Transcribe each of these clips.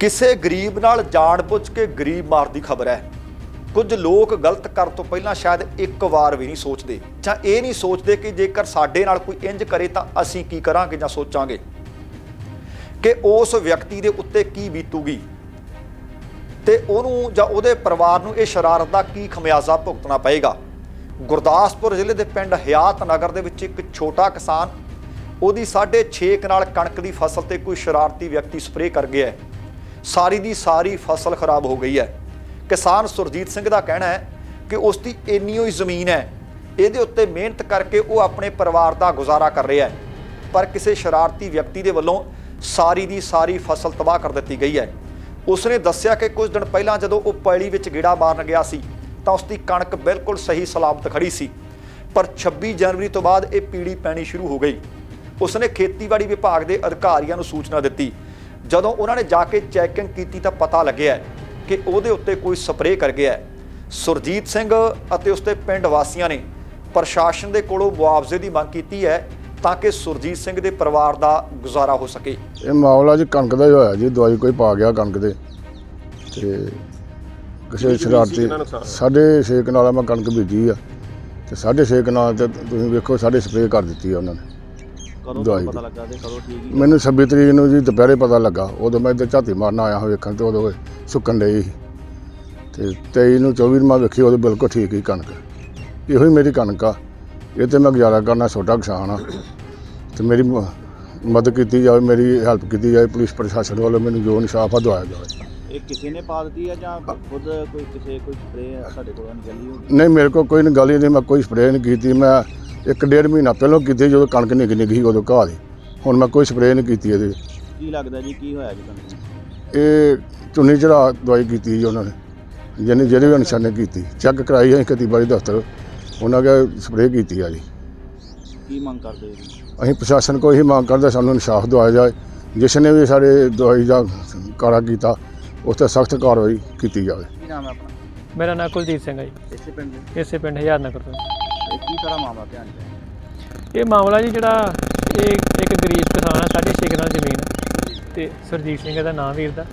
ਕਿਸੇ ਗਰੀਬ ਨਾਲ ਜਾਣਬੁੱਝ ਕੇ ਗਰੀਬ ਮਾਰ ਦੀ ਖਬਰ ਹੈ। ਕੁਝ ਲੋਕ ਗਲਤ ਕਰਨ ਤੋਂ ਪਹਿਲਾਂ ਸ਼ਾਇਦ ਇੱਕ ਵਾਰ ਵੀ ਨਹੀਂ ਸੋਚਦੇ ਜਾਂ ਇਹ ਨਹੀਂ ਸੋਚਦੇ ਕਿ ਜੇਕਰ ਸਾਡੇ ਨਾਲ ਕੋਈ ਇੰਜ ਕਰੇ ਤਾਂ ਅਸੀਂ ਕੀ ਕਰਾਂਗੇ ਜਾਂ ਸੋਚਾਂਗੇ। ਕਿ ਉਸ ਵਿਅਕਤੀ ਦੇ ਉੱਤੇ ਕੀ ਬੀਤੂਗੀ ਤੇ ਉਹਨੂੰ ਜਾਂ ਉਹਦੇ ਪਰਿਵਾਰ ਨੂੰ ਇਹ ਸ਼ਰਾਰਤ ਦਾ ਕੀ ਖਮਿਆਜ਼ਾ ਭੁਗਤਣਾ ਪਏਗਾ। ਗੁਰਦਾਸਪੁਰ ਜ਼ਿਲ੍ਹੇ ਦੇ ਪਿੰਡ ਹਯਾਤ ਨਗਰ ਦੇ ਵਿੱਚ ਇੱਕ ਛੋਟਾ ਕਿਸਾਨ ਉਹਦੀ 6.5 ਕਨਾਲ ਕਣਕ ਦੀ ਫਸਲ ਤੇ ਕੋਈ ਸ਼ਰਾਰਤੀ ਵਿਅਕਤੀ ਸਪਰੇਅ ਕਰ ਗਿਆ ਹੈ। ਸਾਰੀ ਦੀ ਸਾਰੀ ਫਸਲ ਖਰਾਬ ਹੋ ਗਈ ਹੈ। ਕਿਸਾਨ ਸੁਰਜੀਤ ਸਿੰਘ ਦਾ ਕਹਿਣਾ ਹੈ ਕਿ ਉਸ ਦੀ ਇੰਨੀ ਹੀ ਜ਼ਮੀਨ ਹੈ, ਇਹਦੇ ਉੱਤੇ ਮਿਹਨਤ ਕਰਕੇ ਉਹ ਆਪਣੇ ਪਰਿਵਾਰ ਦਾ ਗੁਜ਼ਾਰਾ ਕਰ ਰਿਹਾ ਹੈ। ਪਰ ਕਿਸੇ ਸ਼ਰਾਰਤੀ ਵਿਅਕਤੀ ਦੇ ਵੱਲੋਂ ਸਾਰੀ ਦੀ ਸਾਰੀ ਫਸਲ ਤਬਾਹ ਕਰ ਦਿੱਤੀ ਗਈ ਹੈ। ਉਸਨੇ ਦੱਸਿਆ ਕਿ ਕੁਝ ਦਿਨ ਪਹਿਲਾਂ ਜਦੋਂ ਉਹ ਪੈਲੀ ਵਿੱਚ ਗੇੜਾ ਮਾਰਨ ਗਿਆ ਸੀ, ਤਾਂ ਉਸ ਦੀ ਕਣਕ ਬਿਲਕੁਲ ਸਹੀ ਸਲਾਮਤ ਖੜੀ ਸੀ। ਪਰ 26 ਜਨਵਰੀ ਤੋਂ ਬਾਅਦ ਇਹ ਪੀੜੀ ਪੈਣੀ ਸ਼ੁਰੂ ਹੋ ਗਈ। ਉਸਨੇ ਖੇਤੀਬਾੜੀ ਵਿਭਾਗ ਦੇ ਅਧਿਕਾਰੀਆਂ ਨੂੰ ਸੂਚਨਾ ਦਿੱਤੀ ਜਦੋਂ ਉਹਨਾਂ ਨੇ ਜਾ ਕੇ ਚੈਕਿੰਗ ਕੀਤੀ ਤਾਂ ਪਤਾ ਲੱਗਿਆ ਕਿ ਉਹਦੇ ਉੱਤੇ ਕੋਈ ਸਪਰੇਅ ਕਰ ਗਿਆ ਹੈ। ਸੁਰਜੀਤ ਸਿੰਘ ਅਤੇ ਉਸਦੇ ਪਿੰਡ ਵਾਸੀਆਂ ਨੇ ਪ੍ਰਸ਼ਾਸਨ ਦੇ ਕੋਲੋਂ ਮੁਆਵਜ਼ੇ ਦੀ ਮੰਗ ਕੀਤੀ ਹੈ ਤਾਂ ਕਿ ਸੁਰਜੀਤ ਸਿੰਘ ਦੇ ਪਰਿਵਾਰ ਦਾ ਗੁਜ਼ਾਰਾ ਹੋ ਸਕੇ। ਇਹ ਮਾਮਲਾ ਜੀ ਕਣਕ ਦਾ ਹੀ ਹੋਇਆ ਜੀ ਦਵਾਈ ਕੋਈ ਪਾ ਗਿਆ ਕਣਕ ਦੇ। ਤੇ ਕਿਸੇ ਸ਼ਰਾਰਤੀ ਸਾਢੇ ਛੇ ਕਨਾਲਾਂ ਮੈਂ ਕਣਕ ਬੀਜੀ ਆ। ਤੇ ਸਾਢੇ ਛੇ ਕਨਾਲ ਤੇ ਤੁਸੀਂ ਵੇਖੋ ਸਾਡੇ ਸਪਰੇਅ ਕਰ ਦਿੱਤੀ ਆ ਉਹਨਾਂ ਨੇ। ਕਦੋਂ ਤੁਹਾਨੂੰ ਪਤਾ। ਲੱਗਾ ਤੇ ਕਦੋਂ ਠੀਕ ਹੀ ਮੈਨੂੰ 26 ਤਰੀਕ ਨੂੰ ਜੀ ਦੁਪਹਿਰੇ ਪਤਾ ਲੱਗਾ। ਉਦੋਂ ਮੈਂ ਇੱਧਰ ਝਾਤੀ ਮਾਰਨ ਆਇਆ ਹਾਂ ਵੇਖਣ ਤੇ ਉਦੋਂ ਇਹ ਸੁੱਕਣ ਸੀ। ਤੇ 23 ਨੂੰ 24 ਨੂੰ ਮੈਂ ਵੇਖੀ ਉਦੋਂ ਬਿਲਕੁਲ ਠੀਕ ਹੀ ਕਣਕ। ਇਹੋ ਹੀ ਮੇਰੀ ਕਣਕ ਆ। ਇਹ ਤੇ ਮੈਂ ਗੁਜ਼ਾਰਾ ਕਰਨਾ ਛੋਟਾ ਕਿਸਾਨ ਆ। ਤੇ ਮੇਰੀ ਮ- ਮਦਦ ਕੀਤੀ ਜਾਵੇ ਮੇਰੀ ਹੈਲਪ ਕੀਤੀ ਜਾਵੇ ਪੁਲਿਸ ਪ੍ਰਸ਼ਾਸਨ ਵੱਲੋਂ ਮੈਨੂੰ ਜੋ ਇਨਸਾਫ ਆ ਦਵਾਇਆ ਜਾਵੇ। ਇਹ ਕਿਸੇ ਨੇ ਪਾ ਦਿੱਤੀ ਹੈ ਜਾਂ ਖੁਦ ਕੋਈ ਕਿਸੇ ਕੋਈ ਸਪਰੇ ਸਾਡੇ ਕੋਲੋਂ ਨਿਕਲੀ ਹੋਊਗੀ ਨਹੀਂ ਮੇਰੇ ਕੋਲ ਕੋਈ ਗੱਲ ਹੀ ਨਹੀਂ ਮੈਂ ਕੋਈ ਸਪਰੇਅ ਨਹੀਂ ਕੀਤੀ। ਮੈਂ ਇੱਕ ਡੇਢ ਮਹੀਨਾ ਪਹਿਲਾਂ ਕੀਤੀ ਜਦੋਂ ਕਣਕ ਨਿੱਘ ਨਿੱਘ ਸੀ ਉਦੋਂ ਘਾਹ ਦੀ। ਹੁਣ ਮੈਂ ਕੋਈ ਸਪਰੇਅ ਨਹੀਂ ਕੀਤੀ ਇਹਦੇ। ਕੀ ਲੱਗਦਾ ਜੀ ਕੀ ਹੋਇਆ ਜੀ ਤੁਹਾਨੂੰ? ਇਹ ਚੁੰਨੀ ਚੜਾ ਦਵਾਈ ਕੀਤੀ ਜੀ ਉਹਨਾਂ ਨੇ। ਜਿਹਨੇ ਜਿਹੜੇ ਵੀ ਅਨਸ਼ਨ ਨੇ ਕੀਤੀ। ਚੈੱਕ ਕਰਾਈ ਹੈ ਖੇਤੀਬਾੜੀ ਦਫ਼ਤਰ। ਉਹਨਾਂ ਕੇ ਸਪਰੇਅ ਕੀਤੀ ਆ ਜੀ। ਕੀ ਮੰਗ ਕਰਦੇ ਹੋ ਜੀ? ਅਸੀਂ ਪ੍ਰਸ਼ਾਸਨ ਕੋਲ ਇਹੀ ਮੰਗ ਕਰਦੇ ਸਾਨੂੰ ਇਨਸਾਫ ਦਿਵਾਇਆ ਜਾਏ। ਜਿਸ ਨੇ ਵੀ ਸਾਡੇ ਦਵਾਈ ਦਾ ਕਾਰਾ ਕੀਤਾ ਉਸ ਤੇ ਸਖਤ ਕਾਰਵਾਈ ਕੀਤੀ ਜਾਵੇ। ਕੀ ਨਾਮ ਹੈ ਆਪਣਾ? ਮੇਰਾ ਨਾਮ ਕੁਲਜੀਤ ਸਿੰਘ ਹੈ ਜੀ। ਇਸੇ ਪਿੰਡ ਦੇ ਇਸੇ ਪਿੰਡ ਹਜ਼ਾਰ ਨਗਰ ਤੋਂ। ਇਹ ਕੀ ਮਾਮਲਾ ਧਿਆਨ ਚ ਆਇਆ? ਇਹ ਮਾਮਲਾ ਜੀ ਜਿਹੜਾ ਇਹ ਇੱਕ ਗਰੀਬ ਕਿਸਾਨ ਆ ਸਾਢੇ ਛੇ ਕਨਾਲ ਜ਼ਮੀਨ ਤੇ ਸਰਜੀਤ ਸਿੰਘ ਇਹਦਾ ਨਾਮ ਵੀਰ ਦਾ।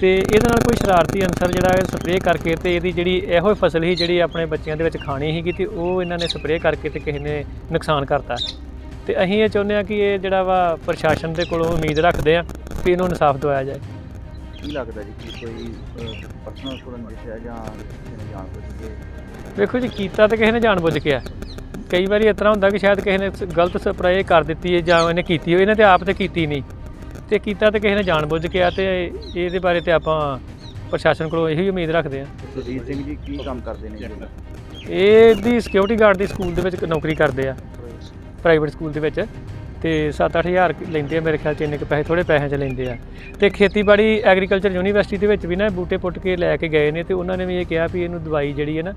ਤੇ ਇਹਦੇ ਨਾਲ ਕੋਈ ਸ਼ਰਾਰਤੀ ਅਨਸਰ ਜਿਹੜਾ ਇਹ ਸਪਰੇਅ ਕਰਕੇ ਤੇ ਇਹਦੀ ਜਿਹੜੀ ਇਹੋ ਹੀ ਫਸਲ ਸੀ ਜਿਹੜੀ ਆਪਣੇ ਬੱਚਿਆਂ ਦੇ ਵਿੱਚ ਖਾਣੀ ਸੀਗੀ ਤੇ ਉਹ ਇਹਨਾਂ ਨੇ ਸਪਰੇਅ ਕਰਕੇ ਤੇ ਕਿਸੇ ਨੇ ਨੁਕਸਾਨ ਕਰਤਾ। ਤੇ ਅਸੀਂ ਇਹ ਚਾਹੁੰਦੇ ਆ ਕਿ ਇਹ ਜਿਹੜਾ ਵਾ ਪ੍ਰਸ਼ਾਸਨ ਦੇ ਕੋਲੋਂ ਉਮੀਦ ਰੱਖਦੇ ਆ ਕਿ ਇਹਨੂੰ ਇਨਸਾਫ ਦਿਵਾਇਆ ਜਾਏ। ਕੀ ਲੱਗਦਾ ਜੀ ਕਿ ਕੋਈ ਪਰਸਨਲ ਕੋਰਨ ਜਿਹਾ ਜਾਂ ਜਾਣ ਬੁੱਝ ਕੇ ਵੇਖੋ ਜੀ ਕੀਤਾ ਤਾਂ ਕਿਸੇ ਨੇ ਜਾਣਬੁੱਝ ਕੇ ਆ। ਕਈ ਵਾਰੀ ਇਸ ਤਰ੍ਹਾਂ ਹੁੰਦਾ ਕਿ ਸ਼ਾਇਦ ਕਿਸੇ ਨੇ ਗਲਤ ਸਪਰੇਅ ਕਰ ਦਿੱਤੀ ਹੈ ਜਾਂ ਇਹਨੇ ਕੀਤੀ ਹੋਈ ਇਹਨੇ ਤੇ ਆਪ ਤੇ ਕੀਤੀ ਨਹੀਂ। ਤੇ ਕੀਤਾ ਤੇ ਕਿਸੇ ਨੇ ਜਾਣਬੁੱਝ ਕੇ ਆ ਤੇ ਇਹਦੇ ਬਾਰੇ ਤੇ ਆਪਾਂ ਪ੍ਰਸ਼ਾਸਨ ਕੋਲੋਂ ਇਹੀ ਉਮੀਦ ਰੱਖਦੇ ਆ ਸੁਰਜੀਤ ਸਿੰਘ ਜੀ ਕੀ ਕੰਮ ਕਰਦੇ ਨੇ? ਇਹ ਦੀ ਸਿਕਿਉਰਿਟੀ ਗਾਰਡ ਦੀ ਸਕੂਲ ਦੇ ਵਿੱਚ ਨੌਕਰੀ ਕਰਦੇ ਆ। ਪ੍ਰਾਈਵੇਟ ਸਕੂਲ ਦੇ ਵਿੱਚ। ਤੇ 7-8000 ਲੈਂਦੇ ਆ ਮੇਰੇ ਖਿਆਲ ਚ ਇੰਨੇ ਕੁ ਪੈਸੇ ਥੋੜੇ ਪੈਸਿਆਂ ਚ ਲੈਂਦੇ ਆ। ਤੇ ਖੇਤੀਬਾੜੀ ਐਗਰੀਕਲਚਰ ਯੂਨੀਵਰਸਿਟੀ ਦੇ ਵਿੱਚ ਵੀ ਨਾ ਬੂਟੇ ਪੁੱਟ ਕੇ ਲੈ ਕੇ ਗਏ ਨੇ ਤੇ ਉਹਨਾਂ ਨੇ ਵੀ ਇਹ ਕਿਹਾ ਵੀ ਇਹਨੂੰ ਦਵਾਈ ਜਿਹੜੀ ਹੈ ਨਾ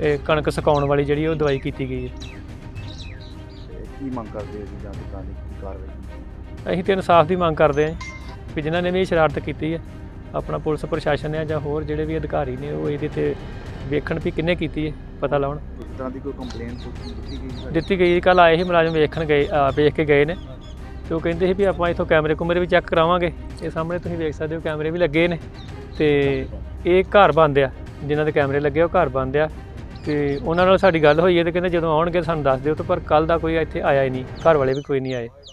ਇਹ ਕਣਕ ਸੁਕਾਉਣ ਵਾਲੀ ਜਿਹੜੀ ਉਹ ਦਵਾਈ ਕੀਤੀ ਗਈ ਹੈ। ਤੇ ਕੀ ਮੰਗ ਕਰਦੇ ਹੋ ਜੀ ਜਾਂ ਕਿੱਦਾਂ ਦੀ ਕੀ ਕਾਰਵਾਈ ਅਸੀਂ ਤੇ ਇਨਸਾਫ ਦੀ ਮੰਗ ਕਰਦੇ ਹਾਂ ਵੀ ਜਿਨ੍ਹਾਂ ਨੇ ਵੀ ਇਹ ਸ਼ਰਾਰਤ ਕੀਤੀ ਹੈ ਆਪਣਾ ਪੁਲਿਸ ਪ੍ਰਸ਼ਾਸਨ ਹੈ ਜਾਂ ਹੋਰ ਜਿਹੜੇ ਵੀ ਅਧਿਕਾਰੀ ਨੇ ਉਹ ਇਹਦੇ ਤੇ ਵੇਖਣ ਵੀ ਕਿੰਨੇ ਕੀਤੀ ਹੈ ਪਤਾ ਲਾਉਣ। ਇਸ ਤਰ੍ਹਾਂ ਦੀ ਕੋਈ ਕੰਪਲੇਂਟ ਦਿੱਤੀ ਗਈ ਸਾਡੇ? ਦਿੱਤੀ ਗਈ ਕੱਲ ਆਏ ਸੀ ਮੁਲਾਜ਼ਮ ਵੇਖਣ ਗਏ ਆ, ਵੇਖ ਕੇ ਗਏ ਨੇ ਤੇ ਉਹ ਕਹਿੰਦੇ ਸੀ ਵੀ ਆਪਾਂ ਇਥੋਂ ਕੈਮਰੇ ਕੁਮਰੇ ਵੀ ਚੈੱਕ ਕਰਾਵਾਂਗੇ। ਇਹ ਸਾਹਮਣੇ ਤੁਸੀਂ ਵੇਖ ਸਕਦੇ ਹੋ ਕੈਮਰੇ ਵੀ ਲੱਗੇ ਨੇ ਤੇ ਇਹ ਘਰ ਬੰਦ ਆ ਜਿਨ੍ਹਾਂ ਦੇ ਕੈਮਰੇ ਲੱਗੇ ਉਹ ਘਰ ਬੰਦ ਆ। ਤੇ ਉਹਨਾਂ ਨਾਲ ਸਾਡੀ ਗੱਲ ਹੋਈ ਹੈ ਤੇ ਕਹਿੰਦੇ ਜਦੋਂ ਆਉਣਗੇ ਸਾਨੂੰ ਦੱਸ ਦਿਓ ਤੇ ਪਰ ਕੱਲ ਦਾ ਕੋਈ ਇੱਥੇ ਆਇਆ ਹੀ ਨਹੀਂ, ਘਰ ਵਾਲੇ ਵੀ ਕੋਈ ਨਹੀਂ ਆਏ।